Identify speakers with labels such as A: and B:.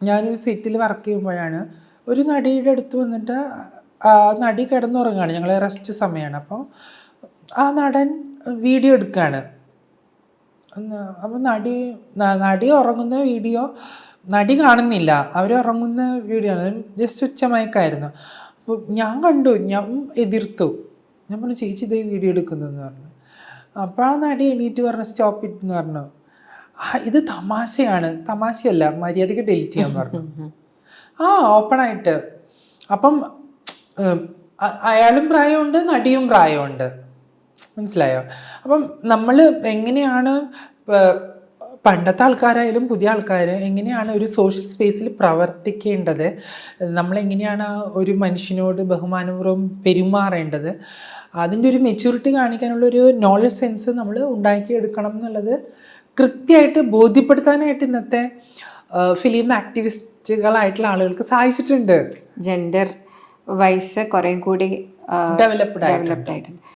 A: ഞാനൊരു സെറ്റിൽ വർക്ക് ചെയ്യുമ്പോഴാണ് ഒരു നടിയുടെ അടുത്ത് വന്നിട്ട് ആ നടി കിടന്നുറങ്ങുകയാണ് ഞങ്ങൾ റെസ്റ്റ് സമയമാണ് അപ്പോൾ ആ നടൻ വീഡിയോ എടുക്കുകയാണ് അപ്പോൾ നടി നടി ഉറങ്ങുന്ന വീഡിയോ നടി കാണുന്നില്ല. അവർ ഉറങ്ങുന്ന വീഡിയോ ആണ്. ജസ്റ്റ് ഉച്ചമയക്കായിരുന്നു അപ്പോൾ ഞാൻ കണ്ടു. ഞാൻ എതിർത്തു. ഞാൻ പറഞ്ഞു ചേച്ചി ഇതേ വീഡിയോ എടുക്കുന്നതെന്ന് പറഞ്ഞു. അപ്പോൾ ആ നടി എണീറ്റ് പറഞ്ഞു സ്റ്റോപ്പ് ഇറ്റ് എന്ന് പറഞ്ഞു. ആ ഇത് തമാശയാണ്. തമാശയല്ല മര്യാദയ്ക്ക് ഡെലിറ്റ് ചെയ്യാൻ പറഞ്ഞു. ആ ഓപ്പണായിട്ട് അപ്പം അയാളും പ്രായമുണ്ട് നടിയും പ്രായമുണ്ട്. മനസ്സിലായോ? അപ്പം നമ്മൾ എങ്ങനെയാണ് പണ്ടത്തെ ആൾക്കാരായാലും പുതിയ ആൾക്കാർ എങ്ങനെയാണ് ഒരു സോഷ്യൽ സ്പേസിൽ പ്രവർത്തിക്കേണ്ടത്? നമ്മളെങ്ങനെയാണ് ഒരു മനുഷ്യനോട് ബഹുമാനപൂർവം പെരുമാറേണ്ടത്? അതിന്റെ ഒരു മെച്യൂരിറ്റി കാണിക്കാനുള്ള ഒരു നോളജ് സെൻസ് നമ്മൾ ഉണ്ടാക്കിയെടുക്കണം എന്നുള്ളത് കൃത്യമായിട്ട് ബോധ്യപ്പെടുത്താനായിട്ട് ഇന്നത്തെ ഫിലിം ആക്ടിവിസ്റ്റുകളായിട്ടുള്ള ആളുകൾക്ക് സഹായിച്ചിട്ടുണ്ട്.
B: ജെൻഡർ വൈസ് കുറേ കൂടി
A: ഡെവലപ്ഡ്
B: ഡെവലപ്ഡ് ആയിട്ടുണ്ട്.